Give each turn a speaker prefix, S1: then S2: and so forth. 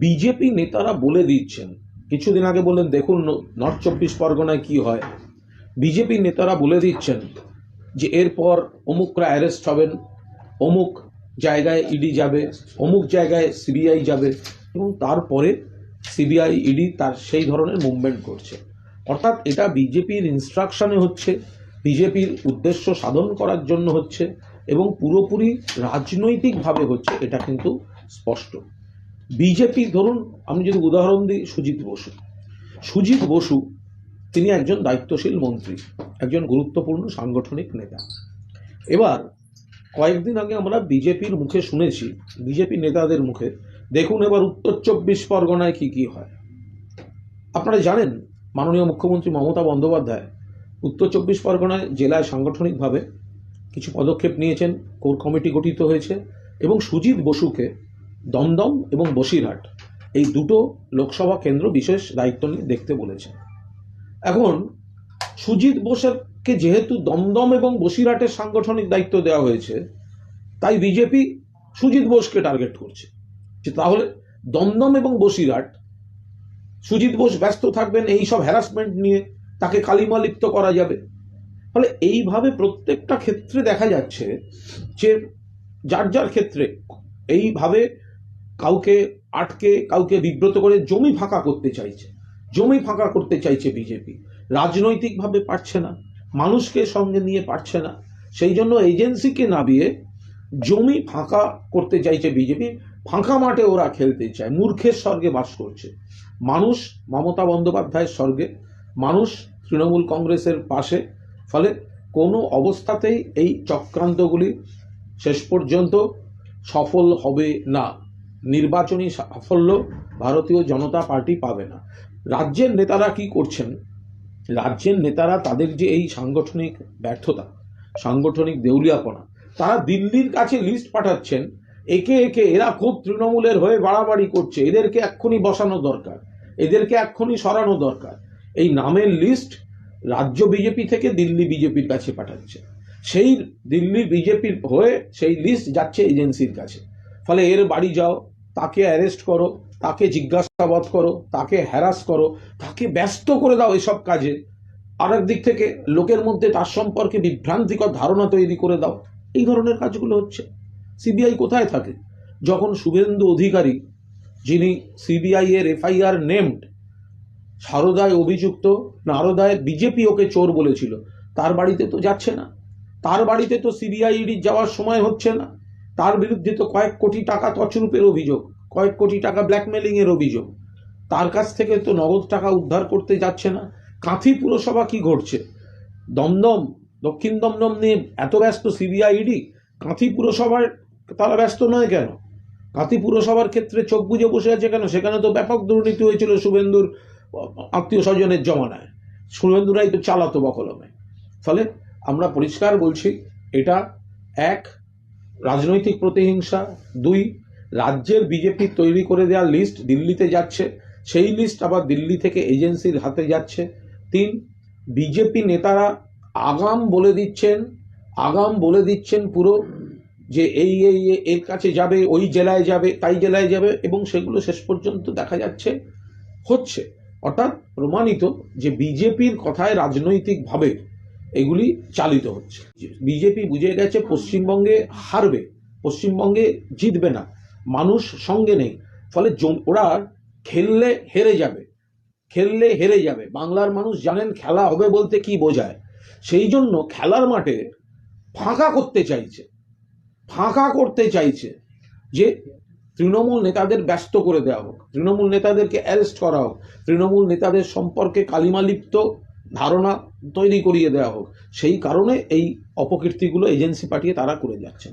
S1: BJP নেতারা বলে দিচ্ছেন, কিছুদিন আগে বললেন, দেখুন, নর্থ চব্বিশ পরগনায় কি হয়। বিজেপি নেতারা বলে দিচ্ছেন যে, এরপর অমুকরা অ্যারেস্ট হবেন, অমুক জায়গায় ইডি যাবে, অমুক জায়গায় সিবিআই যাবে। এবং তারপরে সিবিআই ইডি তার সেই ধরনের মুভমেন্ট করছে। অর্থাৎ এটা বিজেপির ইনস্ট্রাকশনে হচ্ছে বিজেপির উদ্দেশ্য সাধন করার জন্য হচ্ছে এবং পুরোপুরি রাজনৈতিকভাবে হচ্ছে, এটা কিন্তু স্পষ্ট। বিজেপি, ধরুন, আমি যদি উদাহরণ দিই সুজিত বসু। সুজিত বসু, তিনি একজন দায়িত্বশীল মন্ত্রী, একজন গুরুত্বপূর্ণ সাংগঠনিক নেতা। এবার, কয়েকদিন আগে আমরা বিজেপির মুখে শুনেছি, বিজেপি নেতাদের মুখে, দেখুন এবার উত্তর চব্বিশ পরগনায় কি কি হয়। আপনারা জানেন, মাননীয় মুখ্যমন্ত্রী মমতা বন্দ্যোপাধ্যায় উত্তর চব্বিশ পরগনায় জেলায় সাংগঠনিকভাবে কিছু পদক্ষেপ নিয়েছেন, কোর কমিটি গঠিত হয়েছে, এবং সুজিত বসুকে দমদম এবং বসিরহাট এই দুটো লোকসভা কেন্দ্র বিশেষ দায়িত্ব নিয়ে দেখতে বলেছেন। এখন সুজিত বোসকে যেহেতু দমদম এবং বসিরহাটের সাংগঠনিক দায়িত্ব দেওয়া হয়েছে, তাই বিজেপি সুজিত বোসকে টার্গেট করছে। যে তাহলে দমদম এবং বসিরহাট, সুজিত বোস ব্যস্ত থাকবেন, এই সব হ্যারাসমেন্ট নিয়ে তাকে কালিমা লিপ্ত করা যাবে। ফলে এইভাবে প্রত্যেকটা ক্ষেত্রে দেখা যাচ্ছে যে যার যার ক্ষেত্রে এইভাবে কাউকে আটকে, কাউকে বিব্রত করে জমি ফাঁকা করতে চাইছে। জমি ফাঁকা করতে চাইছে বিজেপি। রাজনৈতিকভাবে পারছে না। মানুষকে সঙ্গে নিয়ে পারছে না। সেই জন্য এজেন্সিকে নামিয়ে জমি ফাঁকা করতে চাইছে বিজেপি। ফাঁকা মাঠে ওরা খেলতে চায়। মূর্খের স্বর্গে বাস করছে। মানুষ মমতা বন্দ্যোপাধ্যায়ের স্বর্গে, মানুষ তৃণমূল কংগ্রেসের পাশে। ফলে কোনো অবস্থাতেই এই চক্রান্তগুলি শেষ পর্যন্ত সফল হবে না। নির্বাচনী সাফল্য ভারতীয় জনতা পার্টি পাবে না। রাজ্যের নেতারা কি করছেন? রাজ্যের নেতারা তাদের যে এই সাংগঠনিক ব্যর্থতা, সাংগঠনিক দেউলিয়াপনা, তারা দিল্লির কাছে লিস্ট পাঠাচ্ছেন। একে একে এরা খুব তৃণমূলের হয়ে বাড়াবাড়ি করছে। এদেরকে এক্ষুনি বসানো দরকার, এদেরকে এক্ষুনি সরানো দরকার। এই নামের লিস্ট রাজ্য বিজেপি থেকে দিল্লি বিজেপির কাছে পাঠাচ্ছে। সেই দিল্লি বিজেপির হয়ে সেই লিস্ট যাচ্ছে এজেন্সির কাছে। ফলে এর বাড়ি যাও তাকে অ্যারেস্ট করো, তাকে জিজ্ঞাসাবাদ করো, তাকে হ্যারাস করো, তাকে ব্যস্ত করে দাও এসব কাজে। আরেক দিক থেকে লোকের মধ্যে তার সম্পর্কে বিভ্রান্তিকর ধারণা তৈরি করে দাও। এই ধরনের কাজগুলো হচ্ছে। সিবিআই কোথায় থাকে? যখন শুভেন্দু অধিকারী, যিনি সিবিআই এর এফআইআর নেমড সারদায় অভিযুক্ত, নারদায় বিজেপি ওকে চোর বলেছিল, তার বাড়িতে তো যাচ্ছে না। তার বাড়িতে তো সিবিআই যাওয়ার সময় হচ্ছে না। তার বিরুদ্ধে তো কয়েক কোটি টাকা তছরূপের অভিযোগ, কয়েক কোটি টাকা ব্ল্যাকমেলিং এর অভিযোগ। তার কাছ থেকে তো নগদ টাকা উদ্ধার করতে যাচ্ছে না। কাঁথি পুরসভা কি ঘটছে? দমদম, দক্ষিণ দমদম নিয়ে এত ব্যস্ত সিবিআই ইডি কাঁথি পুরসভার তারা ব্যস্ত নয় কেন? কাঁথি পুরসভার ক্ষেত্রে চোখ বুজে বসে আছে কেন? সেখানে তো ব্যাপক দুর্নীতি হয়েছিল শুভেন্দুর আত্মীয় স্বজনের জমানায়। শুভেন্দুরাই তো চালাতো বকলমে। ফলে আমরা পরিষ্কার বলছি, এটা এক রাজনৈতিক প্রতিহিংসা, দুই, রাজ্যের বিজেপি তৈরি করে দেওয়া লিস্ট দিল্লিতে যাচ্ছে, সেই লিস্ট আবার দিল্লি থেকে এজেন্সির হাতে যাচ্ছে। তিন বিজেপি নেতারা আগাম বলে দিচ্ছেন, আগাম বলে দিচ্ছেন পুরো যে এই এই এর কাছে যাবে, ওই জেলায় যাবে, তাই জেলায় যাবে এবং সেগুলো শেষ পর্যন্ত দেখা যাচ্ছে, হচ্ছে। অর্থাৎ প্রমাণিত যে বিজেপির কথায় রাজনৈতিকভাবে এগুলি চালিত হচ্ছে। বিজেপি বুঝে গেছে পশ্চিমবঙ্গে হারবে, পশ্চিমবঙ্গে জিতবে না। মানুষ সঙ্গে নেই। ফলে ওরা খেললে হেরে যাবে, খেললে হেরে যাবে। বাংলার মানুষ জানেন খেলা হবে বলতে কি বোঝায়। সেই জন্য খেলার মাঠে ফাঁকা করতে চাইছে, ফাঁকা করতে চাইছে যে তৃণমূল নেতাদের ব্যস্ত করে দেওয়া হোক, তৃণমূল নেতাদেরকে অ্যারেস্ট করা হোক, তৃণমূল নেতাদের সম্পর্কে কালিমালিপ্ত ধারণা তৈরি করিয়ে দেওয়া হোক। সেই কারণে এই অপকীর্তিগুলো এজেন্সি পাঠিয়ে তারা করে যাচ্ছে